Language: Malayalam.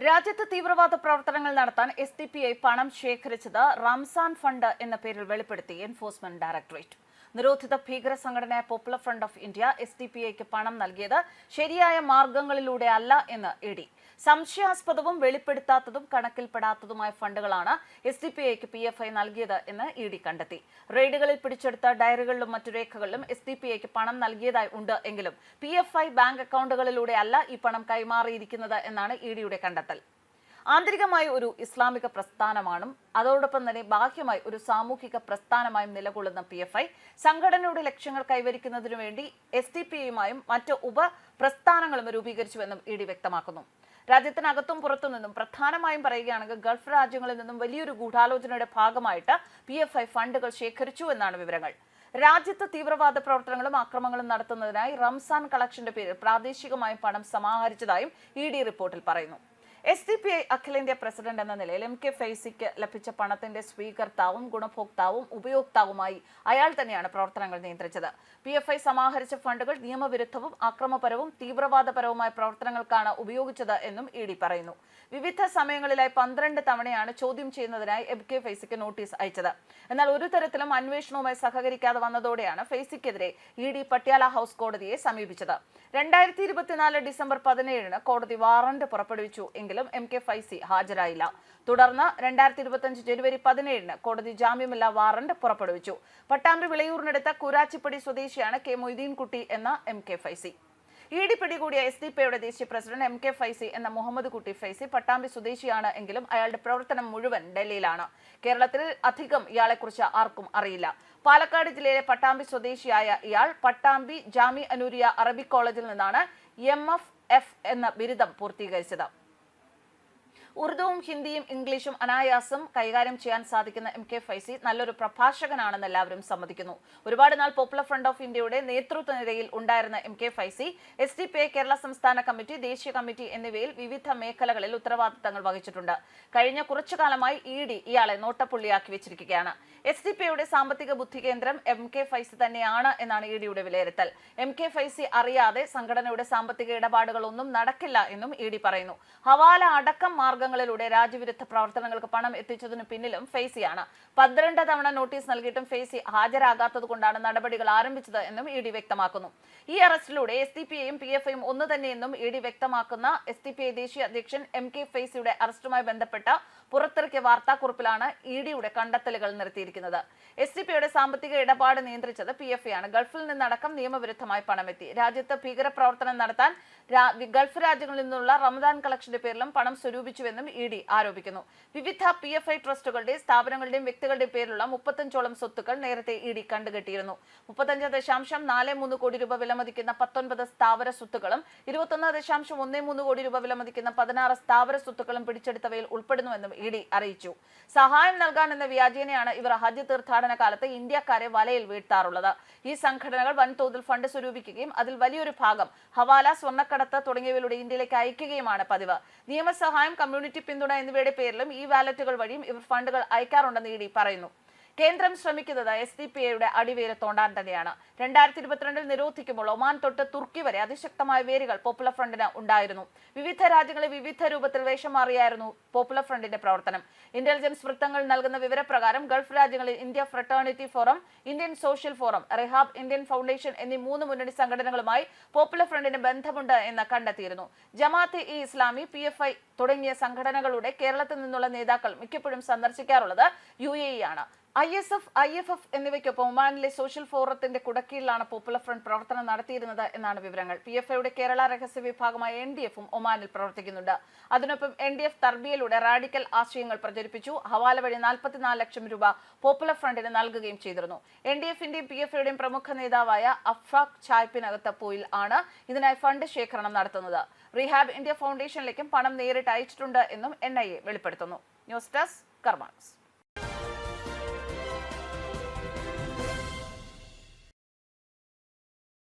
രാജ്യത്ത് തീവ്രവാദ പ്രവർത്തനങ്ങൾ നടത്താൻ എസ് ഡി പി ഐ പണം ശേഖരിച്ചത് റംസാൻ ഫണ്ട് എന്ന പേരിൽ വെളിപ്പെടുത്തി എൻഫോഴ്സ്മെന്റ് ഡയറക്ടറേറ്റ് നിരോധിത ഭീകര സംഘടനയായ Popular Front of India S D P ഐക്ക് പണം നൽകിയത് ശരിയായ മാർഗങ്ങളിലൂടെ അല്ല എന്ന് ഇ ഡി സംശയാസ്പദവും വെളിപ്പെടുത്താത്തതും കണക്കിൽപ്പെടാത്തതുമായ ഫണ്ടുകളാണ് എസ് ഡി പി ഐക്ക് പി എഫ് ഐ നൽകിയത് എന്ന് ഇ ഡി കണ്ടെത്തി. റെയ്ഡുകളിൽ പിടിച്ചെടുത്ത ഡയറികളിലും മറ്റു രേഖകളിലും എസ് ഡി പി ഐക്ക് പണം നൽകിയതായി ഉണ്ട് എങ്കിലും പി എഫ് ഐ ബാങ്ക് അക്കൗണ്ടുകളിലൂടെ അല്ല ഈ പണം കൈമാറിയിരിക്കുന്നത് എന്നാണ് ഇ ഡിയുടെ കണ്ടെത്തൽ. ആന്തരികമായി ഒരു ഇസ്ലാമിക പ്രസ്ഥാനമാണ് അതോടൊപ്പം തന്നെ ബാഹ്യമായി ഒരു സാമൂഹിക പ്രസ്ഥാനമായും നിലകൊള്ളുന്ന പി എഫ് ഐ സംഘടനയുടെ ലക്ഷ്യങ്ങൾ കൈവരിക്കുന്നതിനു വേണ്ടി എസ് ഡി പി യുമായും മറ്റ് ഉപ പ്രസ്ഥാനങ്ങളും രൂപീകരിച്ചുവെന്നും ഇ ഡി വ്യക്തമാക്കുന്നു. രാജ്യത്തിനകത്തും പുറത്തുനിന്നും പ്രധാനമായും പറയുകയാണെങ്കിൽ ഗൾഫ് രാജ്യങ്ങളിൽ നിന്നും വലിയൊരു ഗൂഢാലോചനയുടെ ഭാഗമായിട്ട് പി എഫ് ഐ ഫണ്ടുകൾ ശേഖരിച്ചു എന്നാണ് വിവരങ്ങൾ. രാജ്യത്ത് തീവ്രവാദ പ്രവർത്തനങ്ങളും ആക്രമണങ്ങളും നടത്തുന്നതിനായി റംസാൻ കളക്ഷന്റെ പേരിൽ പ്രാദേശികമായും പണം സമാഹരിച്ചതായും ഇ ഡി റിപ്പോർട്ടിൽ പറയുന്നു. എസ് ഡി പി ഐ അഖിലേന്ത്യാ പ്രസിഡന്റ് എന്ന നിലയിൽ എം കെ ഫൈസിക്ക് ലഭിച്ച പണത്തിന്റെ സ്വീകർത്താവും ഗുണഭോക്താവും ഉപയോക്താവുമായി അയാൾ തന്നെയാണ് പ്രവർത്തനങ്ങൾ നിയന്ത്രിച്ചത്. പി എഫ് ഐ സമാഹരിച്ച ഫണ്ടുകൾ നിയമവിരുദ്ധവും അക്രമപരവും തീവ്രവാദപരവുമായ പ്രവർത്തനങ്ങൾക്കാണ് ഉപയോഗിച്ചത് എന്നും ഇ ഡി പറയുന്നു. വിവിധ സമയങ്ങളിലായി പന്ത്രണ്ട് തവണയാണ് ചോദ്യം ചെയ്യുന്നതിനായി എം കെ ഫൈസിക്ക് നോട്ടീസ് അയച്ചത്. എന്നാൽ ഒരു തരത്തിലും അന്വേഷണവുമായി സഹകരിക്കാതെ വന്നതോടെയാണ് ഫൈസിക്കെതിരെ ഇ ഡി പട്യാല ഹൌസ് കോടതിയെ സമീപിച്ചത്. രണ്ടായിരത്തി ഇരുപത്തിനാല് ഡിസംബർ പതിനേഴിന് കോടതി വാറണ്ട് പുറപ്പെടുവിച്ചു എങ്കിലും എം കെ ഫൈസി ഹാജരായില്ല. തുടർന്ന് രണ്ടായിരത്തി ഇരുപത്തിയഞ്ച് ജനുവരി പതിനേഴിന് കോടതി ജാമ്യമില്ലാ വാറന്റ് പുറപ്പെടുവിച്ചു. പട്ടാമ്പി വിളയൂറിനടുത്ത കുരാച്ചിപ്പടി സ്വദേശിയാണ് കെ മൊയ്തീൻകുട്ടി എന്ന M K Faizi. E D പിടികൂടിയ എസ് ഡി പിയുടെ ദേശീയ പ്രസിഡന്റ് എം കെ ഫൈസി എന്ന മുഹമ്മദ് കുട്ടി ഫൈസി പട്ടാമ്പി സ്വദേശിയാണ് എങ്കിലും അയാളുടെ പ്രവർത്തനം മുഴുവൻ ഡൽഹിയിലാണ്. കേരളത്തിൽ അധികം ഇയാളെക്കുറിച്ച് ആർക്കും അറിയില്ല. പാലക്കാട് ജില്ലയിലെ പട്ടാമ്പി സ്വദേശിയായ ഇയാൾ പട്ടാമ്പി ജാമി അനൂരിയ അറബിക് കോളേജിൽ നിന്നാണ് എം എഫ് എഫ് എന്ന ബിരുദം പൂർത്തീകരിച്ചത്. ഉറുദുവും ഹിന്ദിയും ഇംഗ്ലീഷും അനായാസം കൈകാര്യം ചെയ്യാൻ സാധിക്കുന്ന എം കെ ഫൈസി നല്ലൊരു പ്രഭാഷകനാണെന്ന് എല്ലാവരും സമ്മതിക്കുന്നു. ഒരുപാട് നാൾ പോപ്പുലർ ഫ്രണ്ട് ഓഫ് ഇന്ത്യയുടെ നേതൃത്വ നിരയിൽ ഉണ്ടായിരുന്ന M K Faizi S D P I Kerala സംസ്ഥാന കമ്മിറ്റി ദേശീയ കമ്മിറ്റി എന്നിവയിൽ വിവിധ മേഖലകളിൽ ഉത്തരവാദിത്തങ്ങൾ വഹിച്ചിട്ടുണ്ട്. കഴിഞ്ഞ കുറച്ചു കാലമായി ഇ ഡി ഇയാളെ നോട്ടപ്പുള്ളിയാക്കി വെച്ചിരിക്കുകയാണ്. എസ് ഡി പി ഐയുടെ സാമ്പത്തിക ബുദ്ധി കേന്ദ്രം എം കെ ഫൈസി തന്നെയാണ് എന്നാണ് ഇ ഡിയുടെ വിലയിരുത്തൽ. എം കെ ഫൈസി അറിയാതെ സംഘടനയുടെ സാമ്പത്തിക ഇടപാടുകളൊന്നും നടക്കില്ല എന്നും ഇ ഡി പറയുന്നു. ഹവാല അടക്കം മാർഗങ്ങളിലൂടെ രാജ്യവിരുദ്ധ പ്രവർത്തനങ്ങൾക്ക് പണം എത്തിച്ചതിനു പിന്നിലും ഫെയ്സിയാണ് പന്ത്രണ്ട് തവണ നോട്ടീസ് നൽകിയിട്ടും ഫെയ്സി ഹാജരാകാത്തത് കൊണ്ടാണ് നടപടികൾ ആരംഭിച്ചത് എന്നും ഇ ഡി വ്യക്തമാക്കുന്നു. ഈ അറസ്റ്റിലൂടെ എസ് ഡി പി ഐയും പി എഫ് ഐയും ഒന്ന് തന്നെയെന്നും ഇ ഡി വ്യക്തമാക്കുന്ന എസ് ഡി പി ഐ ദേശീയ അധ്യക്ഷൻ എം കെ ഫെയ്സിയുടെ അറസ്റ്റുമായി ബന്ധപ്പെട്ട പുറത്തിറക്കിയ വാർത്താക്കുറിപ്പിലാണ് ഇ ഡിയുടെ കണ്ടെത്തലുകൾ നിർത്തിയിരിക്കുന്നത്. എസ് ഡി പിയുടെ സാമ്പത്തിക ഇടപാട് നിയന്ത്രിച്ചത് പി എഫ് ആണ്. ഗൾഫിൽ നിന്നടക്കം നിയമവിരുദ്ധമായി പണമെത്തി. രാജ്യത്ത് ഭീകരപ്രവർത്തനം നടത്താൻ ഗൾഫ് രാജ്യങ്ങളിൽ നിന്നുള്ള റമദാൻ കളക്ഷന്റെ പേരിലും പണം സ്വരൂപിച്ചുവെന്നും ഇ ഡി ആരോപിക്കുന്നു. വിവിധ പി എഫ് ഐ ട്രസ്റ്റുകളുടെയും സ്ഥാപനങ്ങളുടെയും വ്യക്തികളുടെയും പേരിലുള്ള മുപ്പത്തഞ്ചോളം സ്വത്തുക്കൾ നേരത്തെ ഇ ഡി കണ്ടുകെട്ടിയിരുന്നു. മുപ്പത്തഞ്ച് ദശാംശം നാല് മൂന്ന് കോടി രൂപ വിലമതിക്കുന്ന പത്തൊൻപത് സ്ഥാവര സ്വത്തുക്കളും ഇരുപത്തൊന്ന് ദശാംശം ഒന്ന് മൂന്ന് കോടി രൂപ വിലമതിക്കുന്ന പതിനാറ് സ്ഥാവര സ്വത്തുക്കളും പിടിച്ചെടുത്തവയിൽ ഉൾപ്പെടുന്നുവെന്നും ഇ ഡി അറിയിച്ചു. സഹായം നൽകാൻ എന്ന വ്യാജേനയാണ് ഇവർ ഹജ്ജ് തീർത്ഥാടന കാലത്ത് ഇന്ത്യക്കാരെ വലയിൽ വീഴ്ത്താറുള്ളത്. ഈ സംഘടനകൾ വൻതോതിൽ ഫണ്ട് സ്വരൂപിക്കുകയും അതിൽ വലിയൊരു ഭാഗം ഹവാല സ്വർണക്കടത്ത് തുടങ്ങിയവയിലൂടെ ഇന്ത്യയിലേക്ക് അയക്കുകയുമാണ് പതിവ്. നിയമസഹായം കമ്മ്യൂണിറ്റി പിന്തുണ എന്നിവയുടെ പേരിലും ഈ വാലറ്റുകൾ വഴിയും ഇവർ ഫണ്ടുകൾ അയക്കാറുണ്ടെന്ന് ഇ ഡി പറയുന്നു. കേന്ദ്രം ശ്രമിക്കുന്നത് എസ് ഡി പി ഐയുടെ അടിവേര് തോണ്ടാൻ തന്നെയാണ്. രണ്ടായിരത്തി ഇരുപത്തിരണ്ടിൽ നിരോധിക്കുമ്പോൾ ഒമാൻ തൊട്ട് തുർക്കി വരെ അതിശക്തമായ വേരുകൾ പോപ്പുലർ ഫ്രണ്ടിന് ഉണ്ടായിരുന്നു. വിവിധ രാജ്യങ്ങളിൽ വിവിധ രൂപത്തിൽ വേഷം മാറിയായിരുന്നു പോപ്പുലർ ഫ്രണ്ടിന്റെ പ്രവർത്തനം. ഇന്റലിജൻസ് വൃത്തങ്ങൾ നൽകുന്ന വിവരപ്രകാരം ഗൾഫ് രാജ്യങ്ങളിൽ India fraternity forum Indian social forum rehab Indian foundation എന്നീ മൂന്ന് മുന്നണി സംഘടനകളുമായി പോപ്പുലർ ഫ്രണ്ടിന് ബന്ധമുണ്ട് എന്ന് കണ്ടെത്തിയിരുന്നു. Jamaat e Islami P F I തുടങ്ങിയ സംഘടനകളുടെ കേരളത്തിൽ നിന്നുള്ള നേതാക്കൾ മിക്കപ്പോഴും സന്ദർശിക്കാറുള്ളത് യു എ ആണ്. I S F I F F എന്നിവയ്ക്കൊപ്പം ഒമാനിലെ സോഷ്യൽ ഫോറത്തിന്റെ കുടക്കീഴിലാണ് പോപ്പുലർ ഫ്രണ്ട് പ്രവർത്തനം നടത്തിയിരുന്നത് എന്നാണ് വിവരങ്ങൾ. പി എഫ് ഐയുടെ കേരള രഹസ്യ വിഭാഗമായ എൻ ഡി എഫും ഒമാനിൽ പ്രവർത്തിക്കുന്നുണ്ട്. അതിനൊപ്പം എൻ ഡി എഫ് തർബിയയിലൂടെ റാഡിക്കൽ ആശയങ്ങൾ പ്രചരിപ്പിച്ചു. ഹവാല വഴി നാൽപ്പത്തിനാല് ലക്ഷം രൂപ പോപ്പുലർ ഫ്രണ്ടിന് നൽകുകയും ചെയ്തിരുന്നു. എൻ ഡി എഫിന്റെയും പി എഫ് ഐയുടെയും പ്രമുഖ നേതാവായ അഫ്രാഖ് ചായ്പിനകത്ത് പോയിൽ ആണ് ഇതിനായി ഫണ്ട് ശേഖരണം നടത്തുന്നത്. റീഹാബ് ഇന്ത്യ ഫൗണ്ടേഷനിലേക്കും പണം നേരിട്ട് അയച്ചിട്ടുണ്ട് എന്നും എൻ ഐ എ വെളിപ്പെടുത്തുന്നു. News desk കർമാൻസ്